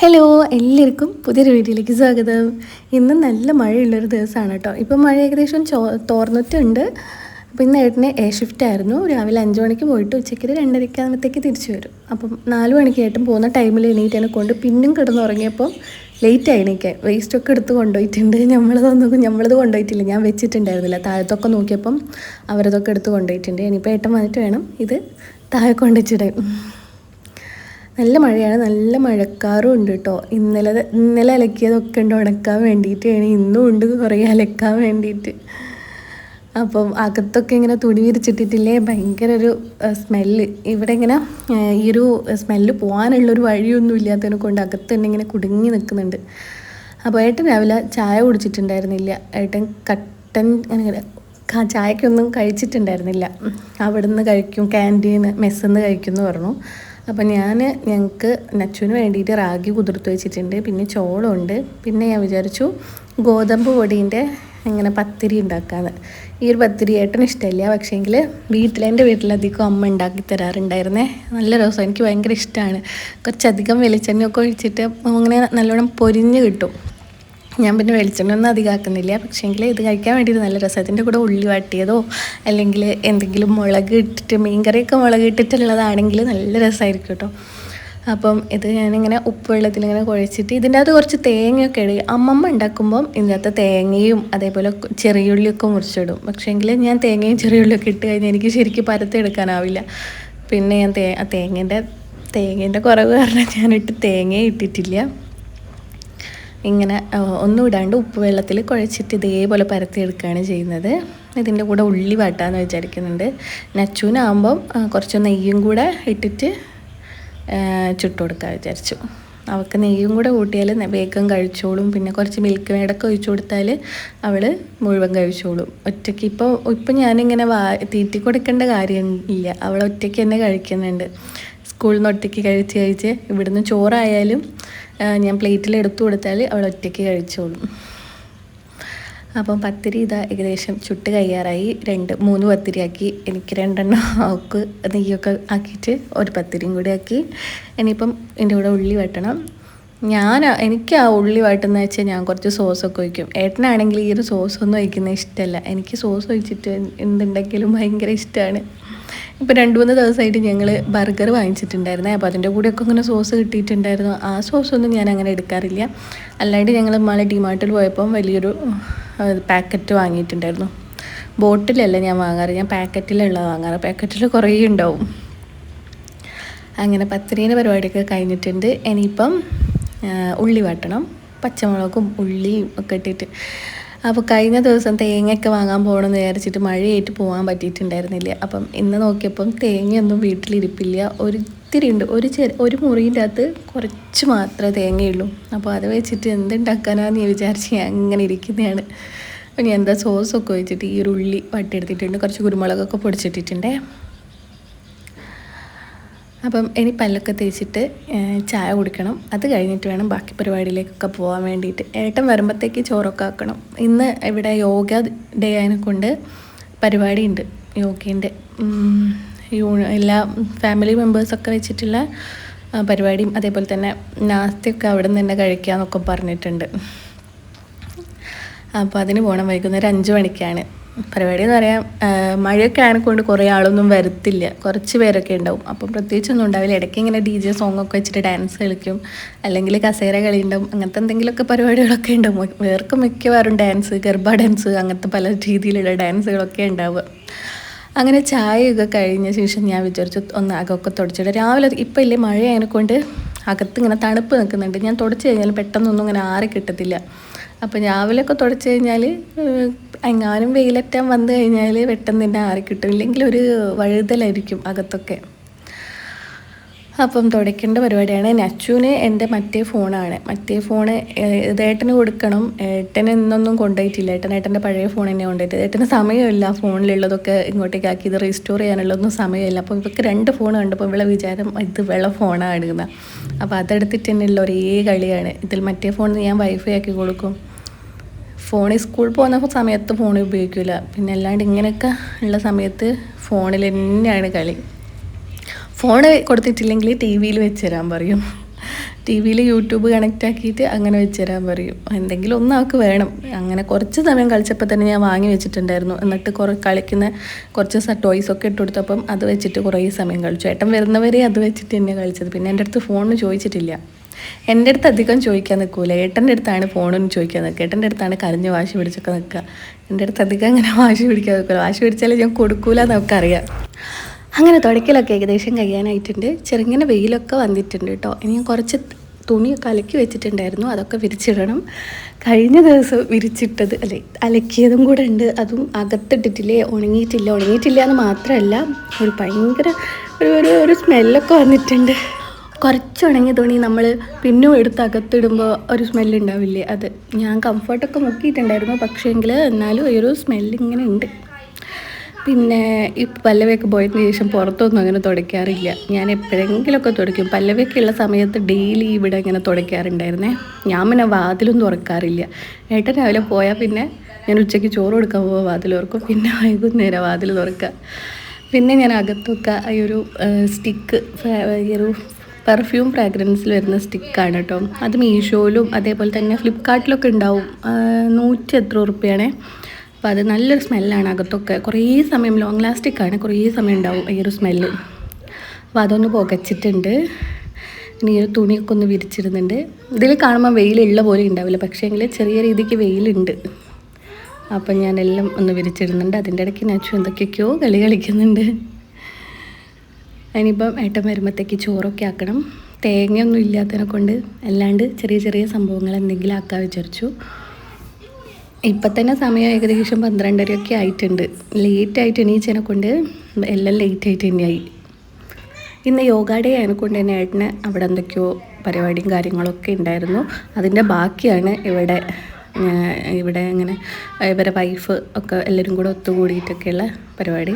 Hello എല്ലാവർക്കും പുതിയൊരു വീഡിയോയിലേക്ക് സ്വാഗതം. ഇന്ന് നല്ല മഴയുള്ളൊരു ദിവസമാണ് കേട്ടോ. ഇപ്പം മഴ ഏകദേശം ചോ തോർന്നിട്ടുണ്ട്. അപ്പോൾ ഇന്ന് ഏട്ടന് എ ഷിഫ്റ്റ് ആയിരുന്നു. രാവിലെ അഞ്ച് മണിക്ക് പോയിട്ട് ഉച്ചയ്ക്ക് രണ്ടരയ്ക്കാകുമ്പോഴത്തേക്ക് രണ്ടരയ്ക്ക് തിരിച്ചു വരും. അപ്പം നാല് മണിക്ക് ഏട്ടൻ പോകുന്ന ടൈമിൽ എണീറ്റതിനെ കൊണ്ട് പിന്നും കിടന്നുറങ്ങിയപ്പോൾ ലേറ്റ് ആയി എണീക്കാൻ. വേസ്റ്റൊക്കെ എടുത്ത് കൊണ്ടുപോയിട്ടുണ്ട്. ഞമ്മളതൊന്നും നമ്മളത് കൊണ്ടുപോയിട്ടില്ല. ഞാൻ വെച്ചിട്ടുണ്ടായിരുന്നില്ല. താഴത്തൊക്കെ നോക്കിയപ്പം അവരതൊക്കെ എടുത്ത് കൊണ്ടുപോയിട്ടുണ്ട്. ഇനിയിപ്പോൾ ഏട്ടൻ വന്നിട്ട് വേണം ഇത് താഴെ കൊണ്ടുവച്ചിടാൻ. നല്ല മഴയാണ്. നല്ല മഴക്കാറും ഉണ്ട് കേട്ടോ ഇന്നലെ ഇന്നലെ അലക്കിയതൊക്കെ ഉണ്ട് ഉണക്കാൻ വേണ്ടിയിട്ടാണ്. ഇന്നും ഉണ്ട് കുറേ അലക്കാൻ വേണ്ടിയിട്ട്. അപ്പം അകത്തൊക്കെ ഇങ്ങനെ തുണി വിരിച്ചിട്ടിട്ടില്ലേ? ഭയങ്കര ഒരു സ്മെല്ല്. ഇവിടെ ഇങ്ങനെ ഈ ഒരു സ്മെല്ല് പോകാനുള്ളൊരു വഴിയൊന്നും ഇല്ലാത്തതിനെ കൊണ്ട് അകത്ത് തന്നെ ഇങ്ങനെ കുടുങ്ങി നിൽക്കുന്നുണ്ട്. അപ്പോൾ ഏട്ടൻ രാവിലെ ചായ കുടിച്ചിട്ടുണ്ടായിരുന്നില്ല. ഏട്ടൻ കട്ടൻ അങ്ങനെ ചായക്കൊന്നും കഴിച്ചിട്ടുണ്ടായിരുന്നില്ല. അവിടുന്ന് കഴിക്കും ക്യാന്റീൻ മെസ്സിൽ നിന്ന് കഴിക്കും എന്ന് പറഞ്ഞു. അപ്പം ഞാൻ ഞങ്ങൾക്ക് നച്ചുവിന് വേണ്ടിയിട്ട് റാഗി കുതിർത്ത് വെച്ചിട്ടുണ്ട് പിന്നെ ചോളമുണ്ട് പിന്നെ ഞാൻ വിചാരിച്ചു ഗോതമ്പ് പൊടീന്റെ ഇങ്ങനെ പത്തിരി ഉണ്ടാക്കാന്ന്. ഈ ഒരു പത്തിരി ഏട്ടന് ഇഷ്ടമില്ല പക്ഷേങ്കിൽ വീട്ടിൽ എന്റെ വീട്ടിലധികം അമ്മ ഉണ്ടാക്കി തരാറുണ്ടായിരുന്നേ. നല്ല രസം എനിക്ക് ഭയങ്കര ഇഷ്ടമാണ് കുറച്ചധികം വെളിച്ചെണ്ണയൊക്കെ ഒഴിച്ചിട്ട് അങ്ങനെ നല്ലോണം പൊരിഞ്ഞ് കിട്ടും. ഞാൻ പിന്നെ വെളിച്ചെണ്ണൊന്നും അധികമാക്കുന്നില്ല പക്ഷേങ്കിൽ ഇത് കഴിക്കാൻ വേണ്ടിയിട്ട് നല്ല രസം. അതിന്റെ കൂടെ ഉള്ളി വാട്ടിയതോ അല്ലെങ്കിൽ എന്തെങ്കിലും മുളക് ഇട്ടിട്ട് മീൻകറിയൊക്കെ മുളക് ഇട്ടിട്ടുള്ളതാണെങ്കിൽ നല്ല രസമായിരിക്കും കേട്ടോ അപ്പം ഇത് ഞാനിങ്ങനെ ഉപ്പുവെള്ളത്തിൽ ഇങ്ങനെ കുഴച്ചിട്ട് ഇതിന്റെ അകത്ത് കുറച്ച് തേങ്ങയൊക്കെ ഇടും. അമ്മമ്മ ഉണ്ടാക്കുമ്പം ഇതിനകത്ത് തേങ്ങയും അതേപോലെ ചെറിയുള്ളിയൊക്കെ മുറിച്ചിടും. പക്ഷേങ്കിൽ ഞാൻ തേങ്ങയും ചെറിയുള്ളിയൊക്കെ ഇട്ട് കഴിഞ്ഞാൽ എനിക്ക് ശരിക്കും പരത്തെടുക്കാനാവില്ല പിന്നെ ഞാൻ തേ തേങ്ങേന്റെ തേങ്ങേന്റെ കുറവ് കാരണം ഞാനിട്ട് തേങ്ങയും ഇട്ടിട്ടില്ല. ഇങ്ങനെ ഒന്നും ഇടാണ്ട് ഉപ്പ് വെള്ളത്തിൽ കുഴച്ചിട്ട് ഇതേപോലെ പരത്തിയെടുക്കുകയാണ് ചെയ്യുന്നത്. ഇതിന്റെ കൂടെ ഉള്ളി വാട്ടാന്ന് വിചാരിക്കുന്നുണ്ട്. നച്ചൂനാകുമ്പം കുറച്ച് നെയ്യും കൂടെ ഇട്ടിട്ട് ആ, ചുട്ട് കൊടുക്കാൻ വിചാരിച്ചു. അവൾക്ക് നെയ്യും കൂടെ കൂട്ടിയാൽ വേഗം കഴിച്ചോളും. പിന്നെ കുറച്ച് മിൽക്ക് മേടൊക്കെ ഒഴിച്ചു കൊടുത്താൽ അവൾ മുഴുവൻ കഴിച്ചോളും. ഒറ്റയ്ക്ക് ഇപ്പോൾ ഇപ്പം ഞാനിങ്ങനെ വാ തീറ്റി കൊടുക്കേണ്ട കാര്യം ഇല്ല അവൾ ഒറ്റയ്ക്ക് തന്നെ കഴിക്കുന്നുണ്ട്. സ്കൂളിൽ നിന്ന് ഒറ്റയ്ക്ക് കഴിച്ച് കഴിച്ച് ഇവിടുന്ന് ചോറായാലും ഞാൻ പ്ലേറ്റിൽ എടുത്തു കൊടുത്താൽ അവൾ ഒറ്റയ്ക്ക് കഴിച്ചോളും. അപ്പം പത്തിരി ഇതാ ഏകദേശം ചുട്ട് കയ്യാറായി. രണ്ട് മൂന്ന് പത്തിരിയാക്കി. എനിക്ക് രണ്ടെണ്ണം അവൾക്ക് നെയ്യൊക്കെ ആക്കിയിട്ട് ഒരു പത്തിരിയും കൂടി ആക്കി. ഇനിയിപ്പം എന്റെ കൂടെ ഉള്ളി വെട്ടണം. ഞാൻ എനിക്ക് ആ ഉള്ളി വട്ടുന്ന വെച്ചാൽ ഞാൻ കുറച്ച് സോസൊക്കെ ഒഴിക്കും. ഏട്ടനാണെങ്കിൽ ഈ ഒരു സോസൊന്നും ഒഴിക്കുന്നത് ഇഷ്ടമല്ല. എനിക്ക് സോസ് ഒഴിച്ചിട്ട് എന്തുണ്ടെങ്കിലും ഭയങ്കര ഇഷ്ടമാണ്. ഇപ്പോൾ രണ്ട് മൂന്ന് ദിവസമായിട്ട് ഞങ്ങൾ ബർഗർ വാങ്ങിച്ചിട്ടുണ്ടായിരുന്നേ. അപ്പോൾ അതിന്റെ കൂടെയൊക്കെ ഇങ്ങനെ സോസ് കിട്ടിയിട്ടുണ്ടായിരുന്നു. ആ സോസൊന്നും ഞാൻ അങ്ങനെ എടുക്കാറില്ല. അല്ലാണ്ട് ഞങ്ങൾ മഴ ഡിമാർട്ടിൽ പോയപ്പം വലിയൊരു പാക്കറ്റ് വാങ്ങിയിട്ടുണ്ടായിരുന്നു. ബോട്ടിലല്ല ഞാൻ വാങ്ങാറ്. ഞാൻ പാക്കറ്റിലുള്ള വാങ്ങാറ്. പാക്കറ്റിൽ കുറേ ഉണ്ടാവും. അങ്ങനെ പത്തിരീന്റെ പരിപാടിയൊക്കെ കഴിഞ്ഞിട്ടുണ്ട്. ഇനിയിപ്പം ഉള്ളി വെട്ടണം. പച്ചമുളകും ഉള്ളിയും ഒക്കെ ഇട്ടിട്ട് അപ്പോൾ കഴിഞ്ഞ ദിവസം തേങ്ങയൊക്കെ വാങ്ങാൻ പോകണമെന്ന് വിചാരിച്ചിട്ട് മഴയായിട്ട് പോകാൻ പറ്റിയിട്ടുണ്ടായിരുന്നില്ല. അപ്പം ഇന്ന് നോക്കിയപ്പം തേങ്ങയൊന്നും വീട്ടിലിരിപ്പില്ല. ഒരു ഒത്തിരി ഉണ്ട്. ഒരു ചെറിയ ഒരു മുറിന്റെ അകത്ത് കുറച്ച് മാത്രമേ തേങ്ങയുള്ളൂ. അപ്പോൾ അത് വെച്ചിട്ട് എന്തുണ്ടാക്കാനാന്ന് ഞാൻ വിചാരിച്ച് അങ്ങനെ ഇരിക്കുന്നതാണ്. അപ്പോൾ ഞാൻ എന്താ സോസൊക്കെ ഒഴിച്ചിട്ട് ഈ ഒരു ഉള്ളി വട്ടിയെടുത്തിട്ടുണ്ട് കുറച്ച് കുരുമുളകൊക്കെ പൊടിച്ചിട്ടിട്ടുണ്ടേ. അപ്പം ഇനി പല്ലൊക്കെ തേച്ചിട്ട് ചായ കുടിക്കണം. അത് കഴിഞ്ഞിട്ട് വേണം ബാക്കി പരിപാടിയിലേക്കൊക്കെ പോകാൻ വേണ്ടിയിട്ട്. ഏട്ടൻ വരുമ്പോഴത്തേക്ക് ചോറൊക്കെ ആക്കണം. ഇന്ന് ഇവിടെ യോഗ ഡേ ആയതിനെ കൊണ്ട് പരിപാടി ഉണ്ട് യോഗേന്റെ യൂണി എല്ലാ ഫാമിലി മെമ്പേഴ്സൊക്കെ വെച്ചിട്ടുള്ള പരിപാടിയും അതേപോലെ തന്നെ നാസ്തിയൊക്കെ അവിടെ നിന്ന് തന്നെ കഴിക്കാമെന്നൊക്കെ പറഞ്ഞിട്ടുണ്ട്. അപ്പോൾ അതിന് പോകണം വൈകുന്നേരം അഞ്ച് മണിക്കാണ്. പരിപാടി എന്ന് പറയാം മഴയൊക്കെ ആയതുകൊണ്ട് കുറേ ആളൊന്നും വരത്തില്ല. കുറച്ച് പേരൊക്കെ ഉണ്ടാവും. അപ്പം പ്രത്യേകിച്ചൊന്നും ഉണ്ടാവില്ല. ഇടയ്ക്ക് ഇങ്ങനെ ഡി ജെ സോങ് ഒക്കെ വെച്ചിട്ട് ഡാൻസ് കളിക്കും. അല്ലെങ്കിൽ കസേര കളി ഉണ്ടാവും അങ്ങനത്തെ എന്തെങ്കിലുമൊക്കെ പരിപാടികളൊക്കെ ഉണ്ടാവും. വേർക്ക് മിക്കവാറും ഡാൻസ് ഗർഭ ഡാൻസ് അങ്ങനത്തെ പല രീതിയിലുള്ള ഡാൻസുകളൊക്കെ ഉണ്ടാവുക. അങ്ങനെ ചായയൊക്കെ കഴിഞ്ഞ ശേഷം ഞാൻ വിചാരിച്ചു ഒന്ന് അകമൊക്കെ തുടച്ചിട്ട് രാവിലെ ഇപ്പം ഇല്ലേ? മഴ കൊണ്ട് അകത്ത് ഇങ്ങനെ തണുപ്പ് നിൽക്കുന്നുണ്ട്. ഞാൻ തുടച്ച് കഴിഞ്ഞാൽ പെട്ടെന്നൊന്നും ഇങ്ങനെ ആറി കിട്ടത്തില്ല. അപ്പം രാവിലെയൊക്കെ തുടച്ച് കഴിഞ്ഞാൽ എങ്ങാനും വെയിലറ്റാൻ വന്നു കഴിഞ്ഞാൽ പെട്ടെന്ന് തന്നെ ആറി കിട്ടും. ഇല്ലെങ്കിൽ ഒരു വഴുതലായിരിക്കും അകത്തൊക്കെ. അപ്പം തുടയ്ക്കേണ്ട പരിപാടിയാണ്. നച്ചുവിന് എന്റെ മറ്റേ ഫോണാണ്. മറ്റേ ഫോണ് ഏട്ടന് കൊടുക്കണം. ഏട്ടൻ ഇന്നൊന്നും കൊണ്ടുപോയിട്ടില്ല. ഏട്ടൻ ഏട്ടന്റെ പഴയ ഫോൺ തന്നെ കൊണ്ടുപോയിട്ട്. ഏട്ടന് സമയമില്ല ഫോണിലുള്ളതൊക്കെ ഇങ്ങോട്ടേക്ക് ആക്കി. ഇത് റീസ്റ്റോർ ചെയ്യാനുള്ളതൊന്നും സമയമില്ല. അപ്പോൾ ഇവർക്ക് രണ്ട് ഫോൺ കണ്ടപ്പോൾ ഇവിടെ വിചാരം ഇത് വെള്ള ഫോണാണ് എടുക്കുന്നത് അപ്പോൾ അതെടുത്തിട്ട് തന്നെയുള്ള ഒരേ കളിയാണ്. ഇതിൽ മറ്റേ ഫോൺ ഞാൻ വൈഫൈ ആക്കി കൊടുക്കും. ഫോണിൽ സ്കൂൾ പോകുന്ന സമയത്ത് ഫോൺ ഉപയോഗിക്കില്ല പിന്നെ അല്ലാണ്ട് ഇങ്ങനെയൊക്കെ ഉള്ള സമയത്ത് ഫോണിൽ തന്നെയാണ് കളി. ഫോൺ കൊടുത്തിട്ടില്ലെങ്കിൽ ടി വിയിൽ വെച്ച് തരാൻ പറയും. ടി വിയിൽ യൂട്യൂബ് കണക്റ്റ് ആക്കിയിട്ട് അങ്ങനെ വെച്ച് തരാൻ പറയും. എന്തെങ്കിലും ഒന്നും അവൾക്ക് വേണം. അങ്ങനെ കുറച്ച് സമയം കളിച്ചപ്പോൾ തന്നെ ഞാൻ വാങ്ങി വെച്ചിട്ടുണ്ടായിരുന്നു. എന്നിട്ട് കുറേ കളിക്കുന്ന കുറച്ച് ടോയ്സ് ഒക്കെ ഇട്ട് കൊടുത്തപ്പം അത് വെച്ചിട്ട് കുറേ സമയം കളിച്ചു. ഏട്ടൻ വരുന്നവരെ അത് വെച്ചിട്ട് തന്നെ കളിച്ചത്. പിന്നെ എന്റെ അടുത്ത് ഫോണിന് ചോദിച്ചിട്ടില്ല. എന്റെ അടുത്ത് അധികം ചോദിക്കാൻ നിൽക്കൂല. ഏട്ടന്റെ അടുത്താണ് ഫോണൊന്നും ചോദിക്കാൻ നിൽക്കുക. ഏട്ടന്റെ അടുത്താണ് കരഞ്ഞ് വാശി പിടിച്ചൊക്കെ നിൽക്കുക. എന്റെ അടുത്ത് അധികം അങ്ങനെ വാശി പിടിക്കാൻ നിൽക്കില്ല വാശി പിടിച്ചാലേ ഞാൻ കൊടുക്കൂല നമുക്കറിയാം. അങ്ങനെ തുടക്കലൊക്കെ ഏകദേശം കഴിയാനായിട്ടുണ്ട്. ചെറുങ്ങനെ വെയിലൊക്കെ വന്നിട്ടുണ്ട് കേട്ടോ. ഇനി ഞാൻ കുറച്ച് തുണിയൊക്കെ അലക്കി വെച്ചിട്ടുണ്ടായിരുന്നു. അതൊക്കെ വിരിച്ചിടണം. കഴിഞ്ഞ ദിവസം വിരിച്ചിട്ടത് അല്ലെ അലക്കിയതും കൂടെ ഉണ്ട്. അതും അകത്തിട്ടിട്ടില്ലേ? ഉണങ്ങിയിട്ടില്ല. ഉണങ്ങിയിട്ടില്ല എന്ന് മാത്രമല്ല ഒരു ഭയങ്കര ഒരു ഒരു സ്മെല്ലൊക്കെ വന്നിട്ടുണ്ട്. കുറച്ച് ഉണങ്ങിയ തുണി നമ്മൾ പിന്നും എടുത്ത് അകത്തിടുമ്പോൾ ഒരു സ്മെല്ല് ഉണ്ടാവില്ലേ അത് ഞാൻ കംഫർട്ടൊക്കെ മുക്കിയിട്ടുണ്ടായിരുന്നു പക്ഷേങ്കിൽ എന്നാലും ഒരു സ്മെല്ല് ഇങ്ങനെ ഉണ്ട്. പിന്നെ ഈ പല്ലവയൊക്കെ പോയതിന് ശേഷം പുറത്തൊന്നും അങ്ങനെ തുടയ്ക്കാറില്ല. ഞാൻ എപ്പോഴെങ്കിലുമൊക്കെ തുടയ്ക്കും. പല്ലവയൊക്കെയുള്ള സമയത്ത് ഡെയിലി ഇവിടെ ഇങ്ങനെ തുടയ്ക്കാറുണ്ടായിരുന്നേ. ഞാൻ പിന്നെ വാതിലും തുറക്കാറില്ല ഏട്ടൻ രാവിലെ പോയാൽ പിന്നെ ഞാൻ ഉച്ചയ്ക്ക് ചോറ് കൊടുക്കാൻ പോകുമ്പോൾ വാതിൽ തുറക്കും പിന്നെ വൈകുന്നേരം വാതിൽ തുറക്കുക പിന്നെ ഞാൻ അകത്തൊക്കെ ഈ ഒരു സ്റ്റിക്ക് ഈ ഒരു പെർഫ്യൂം ഫ്രാഗ്രൻസിൽ വരുന്ന സ്റ്റിക്കാണ് കേട്ടോ അത് മീഷോയിലും അതേപോലെ തന്നെ ഫ്ലിപ്കാർട്ടിലൊക്കെ ഉണ്ടാവും. നൂറ്റി എത്ര ഉറുപ്പ്യാണേ. അപ്പോൾ അത് നല്ലൊരു സ്മെല്ലാണ് അകത്തൊക്കെ. കുറേ സമയം ലോങ് ലാസ്റ്റിക്കാണ് കുറേ സമയം ഉണ്ടാവും ഈ ഒരു സ്മെല്ല് അപ്പോൾ അതൊന്ന് പുകച്ചിട്ടുണ്ട്. ഇനി ഒരു തുണിയൊക്കെ ഒന്ന് വിരിച്ചിരുന്നുണ്ട് ഇതിൽ കാണുമ്പോൾ വെയിലുള്ള പോലെ ഉണ്ടാവില്ല. പക്ഷേ എങ്കിൽ ചെറിയ രീതിക്ക് വെയിലുണ്ട്. അപ്പം ഞാനെല്ലാം ഒന്ന് വിരിച്ചിടുന്നുണ്ട്. അതിന്റെ ഇടയ്ക്ക് നച്ചു എന്തൊക്കെയൊക്കെയോ കളി കളിക്കുന്നുണ്ട്. ഇനിയിപ്പം ഏട്ടൻ വരുമ്പോഴത്തേക്ക് ചോറൊക്കെ ആക്കണം. തേങ്ങയൊന്നും ഇല്ലാത്തതിനെ കൊണ്ട് അല്ലാണ്ട് ചെറിയ ചെറിയ സംഭവങ്ങൾ എന്തെങ്കിലും ആക്കാൻ വിചാരിച്ചു. ഇപ്പം തന്നെ സമയം ഏകദേശം പന്ത്രണ്ടരയൊക്കെ ആയിട്ടുണ്ട്. ലേറ്റ് ആയിട്ട് എണീച്ചതിനെ കൊണ്ട് എല്ലാം ലേറ്റ് ആയിട്ട് തന്നെയായി. ഇന്ന് യോഗ ഡേ ആയതുകൊണ്ട് തന്നെ ഏട്ടന് അവിടെ എന്തൊക്കെയോ പരിപാടിയും കാര്യങ്ങളൊക്കെ ഉണ്ടായിരുന്നു. അതിന്റെ ബാക്കിയാണ് ഇവിടെ ഇവിടെ ഇങ്ങനെ ഇവരെ വൈഫ് ഒക്കെ എല്ലാവരും കൂടെ ഒത്തുകൂടിയിട്ടൊക്കെയുള്ള പരിപാടി.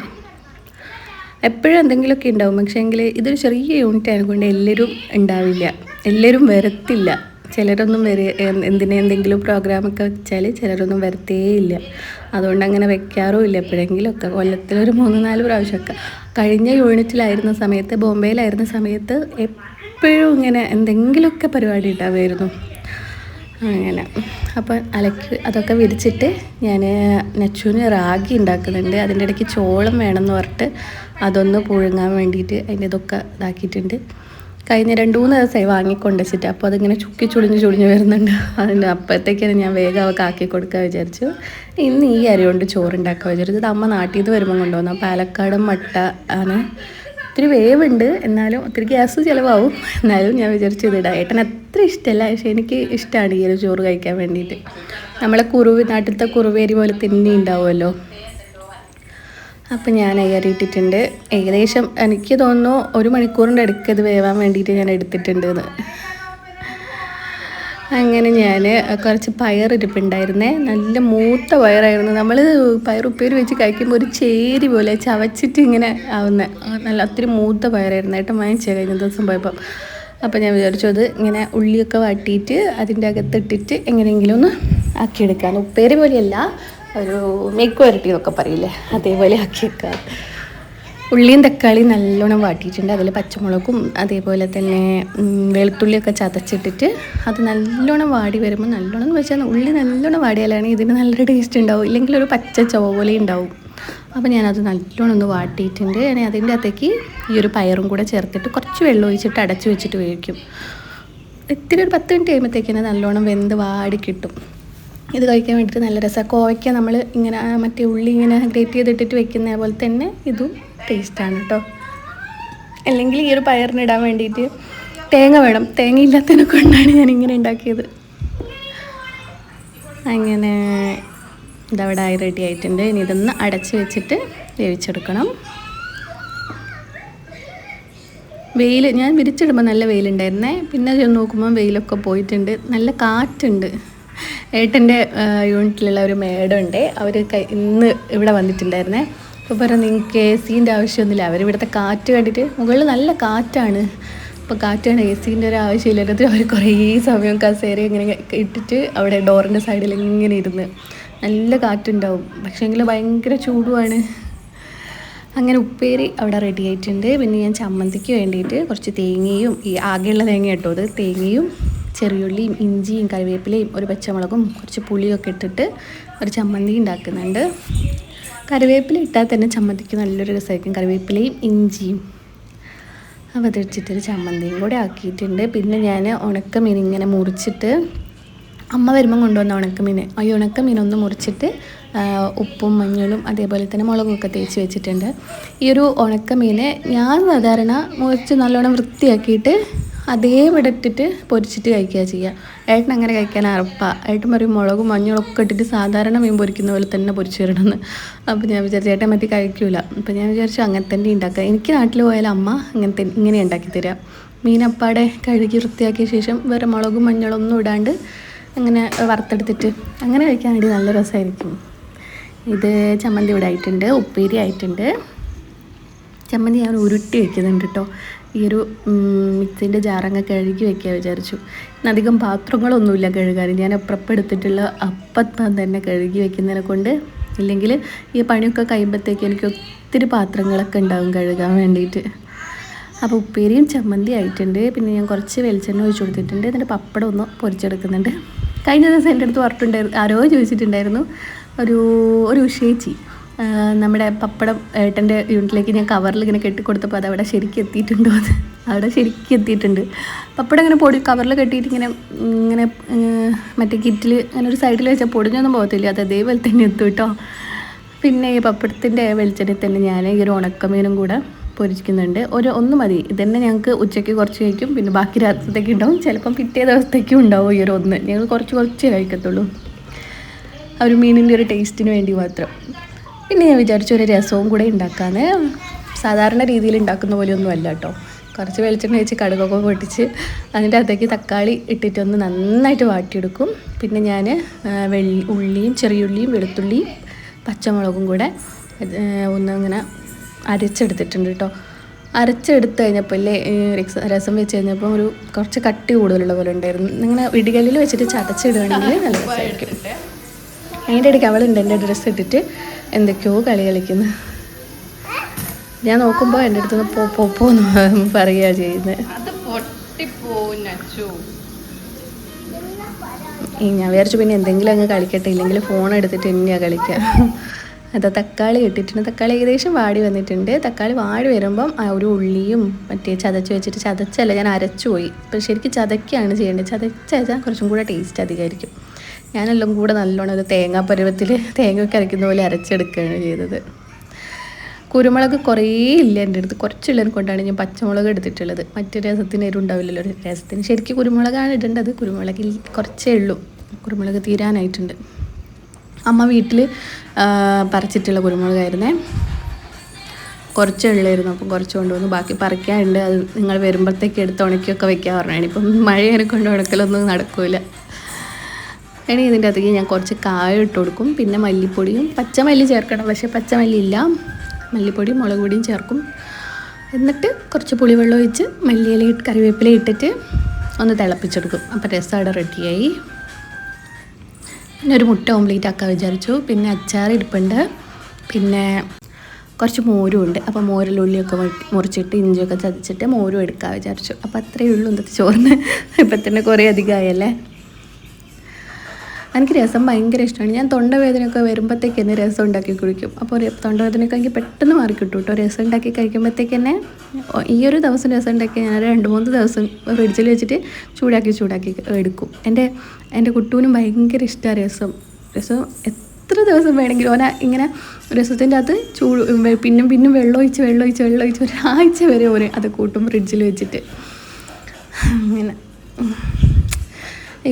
എപ്പോഴും എന്തെങ്കിലുമൊക്കെ ഉണ്ടാവും. പക്ഷേ എങ്കിൽ ഇതൊരു ചെറിയ യൂണിറ്റ് ആയതുകൊണ്ട് എല്ലാവരും ഉണ്ടാവില്ല. എല്ലാവരും വരത്തില്ല. ചിലരൊന്നും വര എന്തിനെ എന്തെങ്കിലും പ്രോഗ്രാമൊക്കെ വെച്ചാൽ ചിലരൊന്നും വരത്തേയില്ല. അതുകൊണ്ട് അങ്ങനെ വെക്കാറും ഇല്ല എപ്പോഴെങ്കിലുമൊക്കെ കൊല്ലത്തിലൊരു മൂന്ന് നാല് പ്രാവശ്യമൊക്കെ. കഴിഞ്ഞ യൂണിറ്റിലായിരുന്ന സമയത്ത് ബോംബെയിലായിരുന്ന സമയത്ത് എപ്പോഴും ഇങ്ങനെ എന്തെങ്കിലുമൊക്കെ പരിപാടി ഉണ്ടാവുമായിരുന്നു. അങ്ങനെ. അപ്പം അലക്ക് അതൊക്കെ വിരിച്ചിട്ട് ഞാൻ നച്ചുവിന് റാഗി ഉണ്ടാക്കുന്നുണ്ട്. അതിന്റെ ഇടയ്ക്ക് ചോളം വേണമെന്ന് പറഞ്ഞിട്ട് അതൊന്ന് പുഴുങ്ങാൻ വേണ്ടിയിട്ട് അതിന്റെ ഇതൊക്കെ ഇതാക്കിയിട്ടുണ്ട്. കഴിഞ്ഞ രണ്ട് മൂന്ന് ദിവസമായി വാങ്ങിക്കൊണ്ട് വെച്ചിട്ട് അപ്പോൾ അതിങ്ങനെ ചുക്കി ചുളിഞ്ഞ് ചുളിഞ്ഞ് വരുന്നുണ്ട്. അതിന്റെ അപ്പോഴത്തേക്കാണ് ഞാൻ വേഗം അവൾക്ക് ആക്കി കൊടുക്കാൻ വിചാരിച്ചു. ഇന്ന് ഈ അരി കൊണ്ട് ചോറുണ്ടാക്കാൻ വിചാരിച്ചു. ഇത് അമ്മ നാട്ടിൽ നിന്ന് വരുമ്പോൾ കൊണ്ടുവന്ന. പാലക്കാടും മട്ട ആണ്. ഒത്തിരി വേവുണ്ട്. എന്നാലും ഒത്തിരി ഗ്യാസ് ചിലവാകും. എന്നാലും ഞാൻ വിചാരിച്ചു ഇതിടാം ഏട്ടൻ അത്ര ഇഷ്ടമല്ല. പക്ഷേ എനിക്ക് ഇഷ്ടമാണ് ഈ ഒരു ചോറ് കഴിക്കാൻ വേണ്ടിയിട്ട്. നമ്മളെ കുറുവി നാട്ടിലത്തെ കുറുവേരി പോലെ തന്നെ ഉണ്ടാവുമല്ലോ. അപ്പം ഞാൻ കയറിയിട്ടിട്ടുണ്ട്. ഏകദേശം എനിക്ക് തോന്നുന്നു ഒരു മണിക്കൂറിന്റെ അടുക്ക് ഇത് വേവാൻ വേണ്ടിയിട്ട് ഞാൻ എടുത്തിട്ടുണ്ട് അങ്ങനെ ഞാൻ കുറച്ച് പയർ ഇരിപ്പുണ്ടായിരുന്നേ. നല്ല മൂത്ത പയറായിരുന്നു. നമ്മൾ പയർ ഉപ്പേരി വെച്ച് കഴിക്കുമ്പോൾ ഒരു ചേരി പോലെ ചവച്ചിട്ട് ഇങ്ങനെ ആവുന്ന നല്ല ഒത്തിരി മൂത്ത പയറായിരുന്നു ഏട്ടൻ വാങ്ങിച്ചേ കഴിഞ്ഞ ദിവസം പോയപ്പം. അപ്പോൾ ഞാൻ വിചാരിച്ചു അത് ഇങ്ങനെ ഉള്ളിയൊക്കെ വാട്ടിയിട്ട് അതിന്റെ അകത്തിട്ടിട്ട് എങ്ങനെയെങ്കിലും ഒന്ന് ആക്കിയെടുക്കാൻ ഉപ്പേരി പോലെയല്ല ഒരു മെയ്ക്ക് വരട്ടി എന്നൊക്കെ പറയില്ലേ? അതേപോലെ ആക്കിയേക്കാം. ഉള്ളിയും തക്കാളിയും നല്ലോണം വാട്ടിയിട്ടുണ്ട്. അതിൽ പച്ചമുളകും അതേപോലെ തന്നെ വെളുത്തുള്ളിയൊക്കെ ചതച്ചിട്ടിട്ട് അത് നല്ലോണം വാടി വരുമ്പോൾ നല്ലോണം എന്ന് വെച്ചാൽ ഉള്ളി നല്ലോണം വാടിയാലാണ് ഇതിന് നല്ലൊരു ടേസ്റ്റ് ഉണ്ടാവും. ഇല്ലെങ്കിൽ ഒരു പച്ച ചുവ പോലെ ഉണ്ടാവും. അപ്പോൾ ഞാനത് നല്ലോണം ഒന്ന് വാട്ടിയിട്ടുണ്ട്. ഞാൻ അതിന്റെ അകത്തേക്ക് ഈ ഒരു പയറും കൂടെ ചേർത്തിട്ട് കുറച്ച് വെള്ളം ഒഴിച്ചിട്ട് അടച്ചു വെച്ചിട്ട് വേവിക്കും. ഇത്തിരി ഒരു പത്ത് മിനിറ്റ് കഴിയുമ്പോഴത്തേക്കിന് നല്ലോണം വെന്ത് വാടി കിട്ടും. ഇത് കഴിക്കാൻ വേണ്ടിയിട്ട് നല്ല രസമാണ് കോവയ്ക്ക നമ്മൾ ഇങ്ങനെ മറ്റേ ഉള്ളി ഇങ്ങനെ ഗ്രേറ്റ് ചെയ്തിട്ടിട്ട് വെക്കുന്ന പോലെ തന്നെ ഇതും ടേസ്റ്റാണ് കേട്ടോ അല്ലെങ്കിൽ ഈ ഒരു പയറിനിടാൻ വേണ്ടിയിട്ട് തേങ്ങ വേണം. തേങ്ങ ഇല്ലാത്തതിനെ കൊണ്ടാണ് ഞാൻ ഇങ്ങനെ ഉണ്ടാക്കിയത്. അങ്ങനെ ഇതവിടെ ആയി റെഡി ആയിട്ടുണ്ട്. ഇനി ഇതൊന്ന് അടച്ച് വെച്ചിട്ട് വേവിച്ചെടുക്കണം. വെയിൽ ഞാൻ വിരിച്ചിടുമ്പോൾ നല്ല വെയിലുണ്ടായിരുന്നേ. പിന്നെ നോക്കുമ്പോൾ വെയിലൊക്കെ പോയിട്ടുണ്ട്. നല്ല കാറ്റുണ്ട്. ഏട്ടന്റെ യൂണിറ്റിലുള്ള ഒരു മേഡമുണ്ട്. അവർ ഇന്ന് ഇവിടെ വന്നിട്ടുണ്ടായിരുന്നേ. അപ്പോൾ പറഞ്ഞു നിങ്ങൾക്ക് എ സീന്റെ ആവശ്യമൊന്നുമില്ല. അവർ ഇവിടുത്തെ കാറ്റ് കണ്ടിട്ട് മുകളിൽ നല്ല കാറ്റാണ്. അപ്പോൾ കാറ്റാണ് എ സീന്റെ ഒരു ആവശ്യമില്ലാത്തത് അവർ കുറേ സമയം കസേര ഇങ്ങനെ ഇട്ടിട്ട് അവിടെ ഡോറിന്റെ സൈഡിൽ ഇങ്ങനെ ഇരുന്ന് നല്ല കാറ്റുണ്ടാവും. പക്ഷേങ്കിൽ ഭയങ്കര ചൂടുമാണ് അങ്ങനെ ഉപ്പേരി അവിടെ റെഡി ആയിട്ടുണ്ട്. പിന്നെ ഞാൻ ചമ്മന്തിക്ക് വേണ്ടിയിട്ട് കുറച്ച് തേങ്ങയും ഈ ആകെയുള്ള തേങ്ങ കേട്ടോ അത് തേങ്ങയും ചെറിയുള്ളിയും ഇഞ്ചിയും കറിവേപ്പിലയും ഒരു പച്ചമുളകും കുറച്ച് പുളിയൊക്കെ ഇട്ടിട്ട് ഒരു ചമ്മന്തി ഉണ്ടാക്കുന്നുണ്ട്. കറിവേപ്പില ഇട്ടാൽ തന്നെ ചമ്മന്തിക്ക് നല്ലൊരു രസമായിരിക്കും. കറിവേപ്പിലയും ഇഞ്ചിയും അപ്പോൾ ചമ്മന്തിയും കൂടെ ആക്കിയിട്ടുണ്ട്. പിന്നെ ഞാൻ ഉണക്കമീൻ ഇങ്ങനെ മുറിച്ചിട്ട് അമ്മ വരുമ്പം കൊണ്ടുവന്ന ഉണക്കമീൻ. ഈ ഉണക്കമീൻ ഒന്ന് മുറിച്ചിട്ട് ഉപ്പും മഞ്ഞളും അതേപോലെ തന്നെ മുളകൊക്കെ തേച്ച് വെച്ചിട്ടുണ്ട്. ഈ ഒരു ഉണക്കമീൻ ഞാൻ സാധാരണ മുറിച്ച് നല്ലോണം വൃത്തിയാക്കിയിട്ട് അതേപോലെ ഇട്ടിട്ട് പൊരിച്ചിട്ട് കഴിക്കുക ചെയ്യുക. ഏട്ടൻ അങ്ങനെ കഴിക്കാൻ അറപ്പ. ഏട്ടൻ പറയും മുളകും മഞ്ഞളൊക്കെ ഇട്ടിട്ട് സാധാരണ മീൻ പൊരിക്കുന്ന പോലെ തന്നെ പൊരിച്ചു തരണമെന്ന് അപ്പോൾ ഞാൻ വിചാരിച്ചു ഏട്ടൻ മറ്റേ കഴിക്കൂല. അപ്പോൾ ഞാൻ വിചാരിച്ചു അങ്ങനെ തന്നെ ഉണ്ടാക്കുക എനിക്ക് നാട്ടിൽ പോയാൽ അമ്മ അങ്ങനെ ഇങ്ങനെ ഉണ്ടാക്കി തരിക മീനപ്പാടെ കഴുകി വൃത്തിയാക്കിയ ശേഷം വേറെ മുളകും മഞ്ഞളൊന്നും ഇടാണ്ട് അങ്ങനെ വറുത്തെടുത്തിട്ട് അങ്ങനെ കഴിക്കാൻ വേണ്ടി നല്ല രസമായിരിക്കും. ഇത് ചമ്മന്തി ഇവിടെ ആയിട്ടുണ്ട് ഉപ്പേരി ആയിട്ടുണ്ട്. ചമ്മന്തി ഞാൻ ഉരുട്ടി വയ്ക്കുന്നുണ്ട് കേട്ടോ. ഈ ഒരു മിക്സിന്റെ ജാറങ്ങ് കഴുകി വെക്കാൻ വിചാരിച്ചു. അധികം പാത്രങ്ങളൊന്നുമില്ല കഴുകാൻ. ഞാൻ അപ്പുറപ്പെടുത്തിട്ടുള്ള അപ്പം തന്നെ കഴുകി വെക്കുന്നതിനെ കൊണ്ട് ഇല്ലെങ്കിൽ ഈ പണിയൊക്കെ കഴിയുമ്പോഴത്തേക്ക് എനിക്ക് ഒത്തിരി പാത്രങ്ങളൊക്കെ ഉണ്ടാവും കഴുകാൻ വേണ്ടിയിട്ട്. അപ്പോൾ ഉപ്പേരിയും ചമ്മന്തി ആയിട്ടുണ്ട്. പിന്നെ ഞാൻ കുറച്ച് വെളിച്ചെണ്ണ ഒഴിച്ചു കൊടുത്തിട്ടുണ്ട്. എന്നിട്ട് പപ്പടം ഒന്ന് പൊരിച്ചെടുക്കുന്നുണ്ട്. കഴിഞ്ഞ ദിവസം എന്റെ അടുത്ത് പറഞ്ഞിട്ടുണ്ടായിരുന്നു ആരോ ചോദിച്ചിട്ടുണ്ടായിരുന്നു ഒരു ഒരു ഉഷേച്ചി. നമ്മുടെ പപ്പടം ഏട്ടന്റെ യൂണിറ്റിലേക്ക് ഞാൻ കവറിൽ ഇങ്ങനെ കെട്ടിക്കൊടുത്തപ്പോൾ അത് അവിടെ ശരിക്കും എത്തിയിട്ടുണ്ടോ അത് അവിടെ ശരിക്കും എത്തിയിട്ടുണ്ട്. പപ്പടം ഇങ്ങനെ പൊടി കവറിൽ കെട്ടിയിട്ട് ഇങ്ങനെ ഇങ്ങനെ മറ്റേ കിറ്റിൽ അങ്ങനെ ഒരു സൈഡിൽ വെച്ചാൽ പൊടിഞ്ഞൊന്നും പോകത്തില്ല. അത് അതേപോലെ തന്നെ എത്തും കേട്ടോ. പിന്നെ ഈ പപ്പടത്തിന്റെ വെളിച്ചെണ്ണയിൽ തന്നെ ഞാൻ ഈ ഒരു ഉണക്കമീനും കൂടെ പൊരിക്കുന്നുണ്ട്. ഒരു ഒന്ന് മതി. ഇതന്നെ ഞങ്ങൾക്ക് ഉച്ചയ്ക്ക് കുറച്ച് കഴിക്കും. പിന്നെ ബാക്കി രാത്രിത്തേക്ക് ഉണ്ടാവും. ചിലപ്പം പിറ്റേ ദിവസത്തേക്കും ഉണ്ടാവും ഈ ഒരു ഒന്ന്. ഞങ്ങൾ കുറച്ച് കുറച്ച് കഴിക്കത്തുള്ളൂ. ആ ഒരു മീനിന്റെ ഒരു ടേസ്റ്റിന് വേണ്ടി മാത്രം. പിന്നെ ഞാൻ വിചാരിച്ചു ഒരു രസവും കൂടെ ഉണ്ടാക്കാന്ന് സാധാരണ രീതിയിൽ ഉണ്ടാക്കുന്ന പോലെയൊന്നും അല്ല കേട്ടോ കുറച്ച് വെളിച്ചെണ്ണ വെച്ച് കടുകൊക്കെ പൊട്ടിച്ച് അതിന്റെ അകത്തേക്ക് തക്കാളി ഇട്ടിട്ടൊന്ന് നന്നായിട്ട് വാട്ടിയെടുക്കും. പിന്നെ ഞാൻ വെള്ളി ഉള്ളിയും ചെറിയുള്ളിയും വെളുത്തുള്ളിയും പച്ചമുളകും കൂടെ ഒന്നങ്ങനെ അരച്ചെടുത്തിട്ടുണ്ട് കേട്ടോ അരച്ചെടുത്ത് കഴിഞ്ഞപ്പോൾ അല്ലേ രസം വെച്ച് കഴിഞ്ഞപ്പോൾ ഒരു കുറച്ച് കട്ടി കൂടുതലുള്ള പോലെ ഉണ്ടായിരുന്നു. ഇങ്ങനെ ഇടികല്ലിൽ വെച്ചിട്ട് ചതച്ചിടുകയാണെങ്കിൽ നല്ല രസമായിരിക്കും. അതിന്റെ ഇടയ്ക്ക് അവളുണ്ട് എന്റെ ഡ്രസ്സ് ഇട്ടിട്ട്. എന്തൊക്കെയോ കളി കളിക്കുന്നു. ഞാൻ നോക്കുമ്പോൾ എന്റെ അടുത്ത് നിന്ന് പോ പോ പോന്ന് പറയുക ചെയ്യുന്നത് ഞാൻ വിചാരിച്ചു പിന്നെ എന്തെങ്കിലും അങ്ങ് കളിക്കട്ടെ ഇല്ലെങ്കിൽ ഫോൺ എടുത്തിട്ട് തന്നെയാണ് കളിക്കുക അതാ തക്കാളി ഇട്ടിട്ടുണ്ട്. തക്കാളി ഏകദേശം വാടി വന്നിട്ടുണ്ട്. തക്കാളി വാടി വരുമ്പം ആ ഒരു ഉള്ളിയും മറ്റേ ചതച്ച് വെച്ചിട്ട് ചതച്ചല്ല ഞാൻ അരച്ചു പോയി ഇപ്പം ശരിക്കും ചതക്കുകയാണ് ചെയ്യേണ്ടത്. ചതച്ചാൽ കുറച്ചും കൂടെ ടേസ്റ്റ് അധികമായിരിക്കും ഞാനെല്ലാം കൂടെ നല്ലോണം ഒരു തേങ്ങാ പരുവത്തിൽ തേങ്ങയൊക്കെ അരയ്ക്കുന്ന പോലെ അരച്ചെടുക്കുകയാണ് ചെയ്തത്. കുരുമുളക് കുറേ ഇല്ല എന്റെ അടുത്ത്. കുറച്ചുള്ളതിനെ കൊണ്ടാണ് ഞാൻ പച്ചമുളക് എടുത്തിട്ടുള്ളത്. മറ്റു രസത്തിന് ഒരു രസത്തിന് ശരിക്കും കുരുമുളകാണ് ഇടേണ്ടത്. കുരുമുളകിൽ കുറച്ചേ ഉള്ളൂ. കുരുമുളക് തീരാനായിട്ടുണ്ട്. അമ്മ വീട്ടിൽ പറിച്ചിട്ടുള്ള കുരുമുളകായിരുന്നേ. കുറച്ചേ ഉള്ളായിരുന്നു. അപ്പം കുറച്ച് കൊണ്ടുവന്നു ബാക്കി പറിക്കാനുണ്ട്. അത് നിങ്ങൾ വരുമ്പോഴത്തേക്ക് എടുത്ത് ഉണക്കിയൊക്കെ വെക്കാൻ പറഞ്ഞാണ്. ഇപ്പം മഴയെ കൊണ്ട് ഉണക്കലൊന്നും നടക്കില്ല ഇനി ഇതിന്റെ അകത്തേക്ക് ഞാൻ കുറച്ച് കായ ഇട്ട് കൊടുക്കും. പിന്നെ മല്ലിപ്പൊടിയും പച്ചമല്ലി ചേർക്കണം. പക്ഷേ പച്ചമല്ലി ഇല്ല. മല്ലിപ്പൊടിയും മുളക് പൊടിയും ചേർക്കും. എന്നിട്ട് കുറച്ച് പുളിവെള്ളം ഒഴിച്ച് മല്ലിയില കറിവേപ്പില ഇട്ടിട്ട് ഒന്ന് തിളപ്പിച്ചെടുക്കും. അപ്പോൾ രസം അവിടെ റെഡിയായി. പിന്നെ ഒരു മുട്ട ഓംലേറ്റ് ആക്കാൻ വിചാരിച്ചു. പിന്നെ അച്ചാർ ഇരിപ്പുണ്ട്. പിന്നെ കുറച്ച് മോരും ഉണ്ട്. അപ്പോൾ വഴറ്റി മുറിച്ചിട്ട് ഇഞ്ചിയൊക്കെ ചതച്ചിട്ട് മോരും എടുക്കാൻ വിചാരിച്ചു. അപ്പോൾ അത്രയേ ഉള്ളൂ ഇന്നത്തെ ചോറിന്. ഇപ്പം തന്നെ കുറേ അധികമായല്ലേ? എനിക്ക് രസം ഭയങ്കര ഇഷ്ടമാണ്. ഞാൻ തൊണ്ടവേദനയൊക്കെ വരുമ്പോഴത്തേക്ക് തന്നെ രസം ഉണ്ടാക്കി കുടിക്കും. അപ്പോൾ തൊണ്ടവേദനയൊക്കെ എനിക്ക് പെട്ടെന്ന് മാറി കിട്ടും കേട്ടോ. രസം ഉണ്ടാക്കി കഴിക്കുമ്പോഴത്തേക്ക് തന്നെ ഈ ഒരു ദിവസം രസം ഉണ്ടാക്കി ഞാൻ രണ്ട് മൂന്ന് ദിവസം ഫ്രിഡ്ജിൽ വെച്ചിട്ട് ചൂടാക്കി ചൂടാക്കി എടുക്കും. എന്റെ എന്റെ കുട്ടൂനും ഭയങ്കര ഇഷ്ടമാണ് രസം. രസം എത്ര ദിവസം വേണമെങ്കിലും ഓന ഇങ്ങനെ രസത്തിന്റെ അകത്ത് ചൂട് ഒഴിച്ച് വെള്ളം ഒഴിച്ച് വെള്ളം ഒഴിച്ച് ഒരാഴ്ച വരെ ഓന് അത് കൂട്ടും ഫ്രിഡ്ജിൽ വെച്ചിട്ട്. അങ്ങനെ.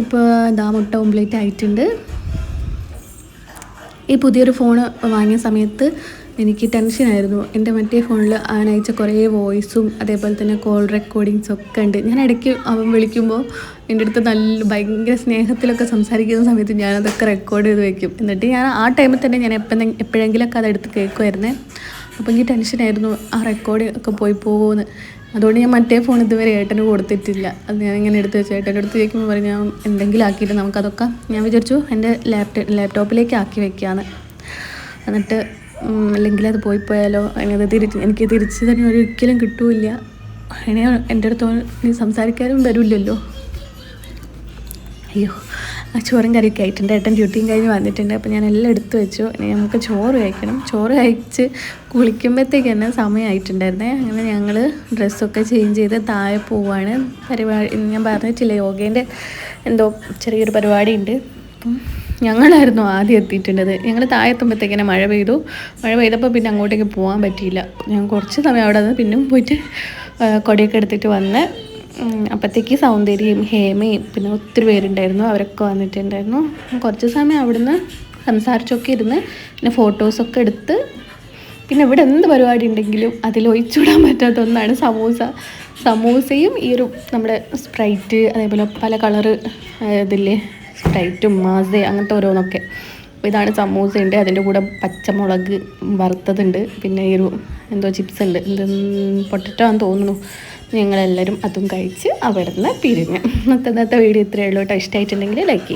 ഇപ്പോൾ ദാ മുട്ട ഓംപ്ലേറ്റ് ആയിട്ടുണ്ട്. ഈ പുതിയൊരു ഫോൺ വാങ്ങിയ സമയത്ത് എനിക്ക് ടെൻഷനായിരുന്നു എന്റെ മറ്റേ ഫോണിൽ അവനയച്ച കുറേ വോയിസും അതേപോലെ തന്നെ കോൾ റെക്കോർഡിങ്സ് ഒക്കെ ഉണ്ട്. ഞാൻ ഇടയ്ക്ക് അവൻ വിളിക്കുമ്പോൾ എന്റെ അടുത്ത് നല്ല ഭയങ്കര സ്നേഹത്തിലൊക്കെ സംസാരിക്കുന്ന സമയത്ത് ഞാനതൊക്കെ റെക്കോർഡ് ചെയ്ത് വെക്കും. എന്നിട്ട് ഞാൻ ആ ടൈമിൽ തന്നെ ഞാൻ എപ്പം എപ്പോഴെങ്കിലുമൊക്കെ അതെടുത്ത് കേൾക്കുമായിരുന്നേ അപ്പോൾ എനിക്ക് ടെൻഷനായിരുന്നു ആ റെക്കോർഡ് ഒക്കെ പോയി പോകുമെന്ന് അതുകൊണ്ട് ഞാൻ മറ്റേ ഫോൺ ഇതുവരെ ഏട്ടന് കൊടുത്തിട്ടില്ല. അത് ഞാൻ ഇങ്ങനെ എടുത്ത് വെച്ചു ഏട്ടന്റെ അടുത്ത് ചോദിക്കുമ്പോൾ പറഞ്ഞു ഞാൻ എന്തെങ്കിലും ആക്കിയിട്ട് നമുക്കതൊക്കെ ഞാൻ വിചാരിച്ചു എന്റെ ലാപ്ടോപ്പ് ലാപ്ടോപ്പിലേക്ക് ആക്കി വെക്കുകയാണ് എന്നിട്ട് അല്ലെങ്കിൽ അത് പോയി പോയാലോ? അതിനത് തിരിച്ച് എനിക്ക് തിരിച്ച് തന്നെ ഒരിക്കലും കിട്ടൂല അതിനെ എന്റെ അടുത്ത് സംസാരിക്കാനും വരില്ലല്ലോ. അയ്യോ. ചോറും കറിയൊക്കെ ആയിട്ടുണ്ട്. ഏട്ടൻ ഡ്യൂട്ടിയും കഴിഞ്ഞ് വന്നിട്ടുണ്ട്. അപ്പോൾ ഞാൻ എല്ലാം എടുത്തു വെച്ചു. ഇനി നമുക്ക് ചോറ് കഴിക്കണം. ചോറ് കഴിച്ച് കുളിക്കുമ്പോഴത്തേക്ക് തന്നെ സമയമായിട്ടുണ്ടായിരുന്നേ. അങ്ങനെ ഞങ്ങൾ ഡ്രസ്സൊക്കെ ചേഞ്ച് ചെയ്ത് താഴെ പോവാണ്. പരിപാടി ഞാൻ പറഞ്ഞിട്ടില്ല യോഗേന്റെ എന്തോ ചെറിയൊരു പരിപാടി ഉണ്ട് അപ്പം ഞങ്ങളായിരുന്നു ആദ്യം എത്തിയിട്ടുണ്ടത് ഞങ്ങൾ താഴെ എത്തുമ്പോഴത്തേക്കിനെ മഴ പെയ്തു. മഴ പെയ്തപ്പോൾ പിന്നെ അങ്ങോട്ടേക്ക് പോകാൻ പറ്റിയില്ല. ഞാൻ കുറച്ച് സമയം അവിടെ നിന്ന് പിന്നെയും പോയിട്ട് കൊടിയൊക്കെ എടുത്തിട്ട് വന്ന് അപ്പോഴത്തേക്ക് സൗന്ദര്യയും ഹേമയും പിന്നെ ഒത്തിരി പേരുണ്ടായിരുന്നു. അവരൊക്കെ വന്നിട്ടുണ്ടായിരുന്നു. കുറച്ച് സമയം അവിടുന്ന് സംസാരിച്ചൊക്കെ ഇരുന്ന് പിന്നെ ഫോട്ടോസൊക്കെ എടുത്ത് പിന്നെ ഇവിടെ എന്ത് പരിപാടി ഉണ്ടെങ്കിലും അതിൽ ഒഴിച്ചുവിടാൻ പറ്റാത്ത ഒന്നാണ് സമൂസ. സമൂസയും ഈ ഒരു നമ്മുടെ സ്പ്രൈറ്റ് അതേപോലെ പല കളറ് ഇതില്ലേ സ്പ്രൈറ്റും മാസ അങ്ങനത്തെ ഓരോന്നൊക്കെ. അപ്പോൾ ഇതാണ് സമൂസ ഉണ്ട് അതിന്റെ കൂടെ പച്ചമുളക് വറുത്തതുണ്ട്. പിന്നെ ഈ ഒരു എന്തോ ചിപ്സ് ഉണ്ട്. എന്ത് പൊട്ടറ്റോ ആണെന്ന് തോന്നുന്നു. ഞങ്ങളെല്ലാവരും അതും കഴിച്ച് അവിടുന്ന് പിരിഞ്ഞ്. പിരിഞ്ഞു ഇന്നത്തെ വീഡിയോ ഇത്രയേ ഉള്ളൂ കേട്ടോ. ഇഷ്ടമായിട്ടുണ്ടെങ്കിൽ ലൈക്ക് ചെയ്യും